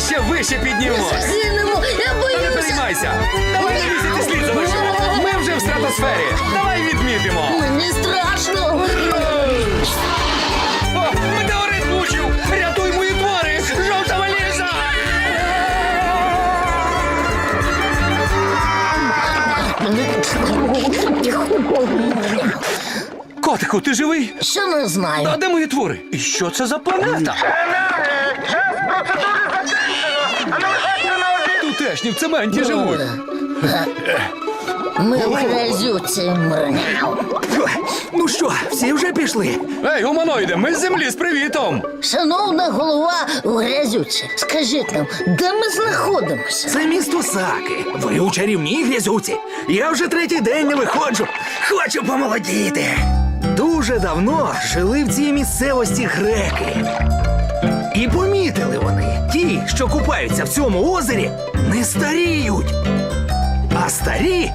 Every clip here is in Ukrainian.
ще вище піднімемо. Я Не боюся. переймайся. Давай на місяці слід залишимо. Ми вже в стратосфері. Давай відмітимо. Мені страшно. О, метеорит влучив! Рятуй мої твори! Жовта валіза! Котику, ти живий? Що не знаю. А де мої твори? І що це за планета? Тутешні в цементі живуть. Ми в грязюці мрняв. Ну що, всі вже пішли? Ей, гуманоїде, ми з землі з привітом! Шановна голова у грязюці, скажіть нам, де ми знаходимося? Це місто Саки. Ви у чарівній грязюці. Я вже третій день не виходжу. Хочу помолодіти. Дуже давно жили в цій місцевості греки. Що купаються в цьому озері, не старіють. А старі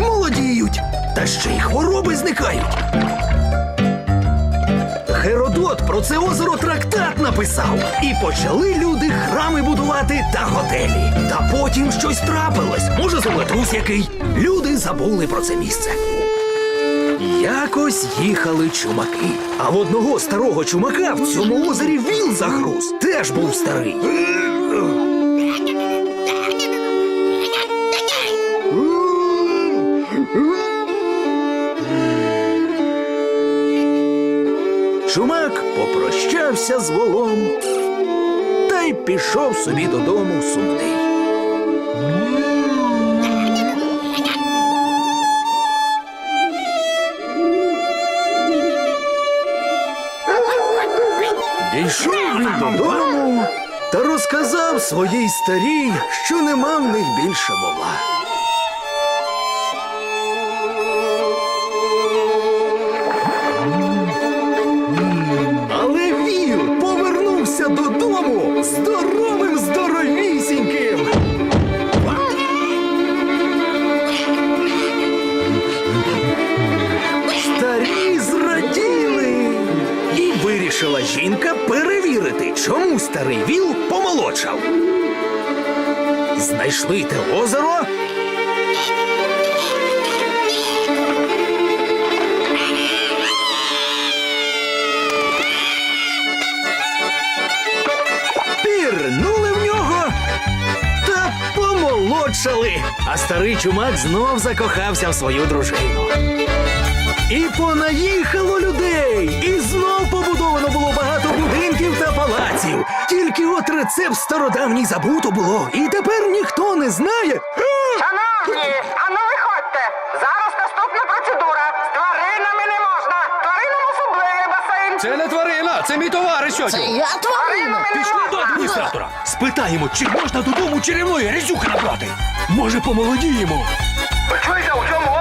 молодіють, та ще й хвороби зникають. Геродот про це озеро трактат написав. І почали люди храми будувати та готелі. Та потім щось трапилось. Може, землетрус який. Люди забули про це місце. Якось їхали чумаки. А в одного старого чумака в цьому озері віл загруз. Теж був старий. Чумак попрощався з волом та й пішов собі додому сумний. Дійшов він додому та розказав своїй старій, що нема в них більше вола. Вирішила жінка перевірити, чому старий віл помолодшав. Знайшли те озеро. Пірнули в нього та помолодшали. А старий чумак знов закохався в свою дружину. І понаїхало людей, Тільки от рецепт стародавній забуто було, і тепер ніхто не знає. Шановні, ану виходьте. Зараз наступна процедура. З тваринами не можна. Тваринам особливий басейн. Це не тварина, це мій товариш, Це я тварина. Пішли до адміністратора. Спитаємо, чи можна додому черевної грязюки набрати. Може, помолодіємо. Ви чуєте, у цьому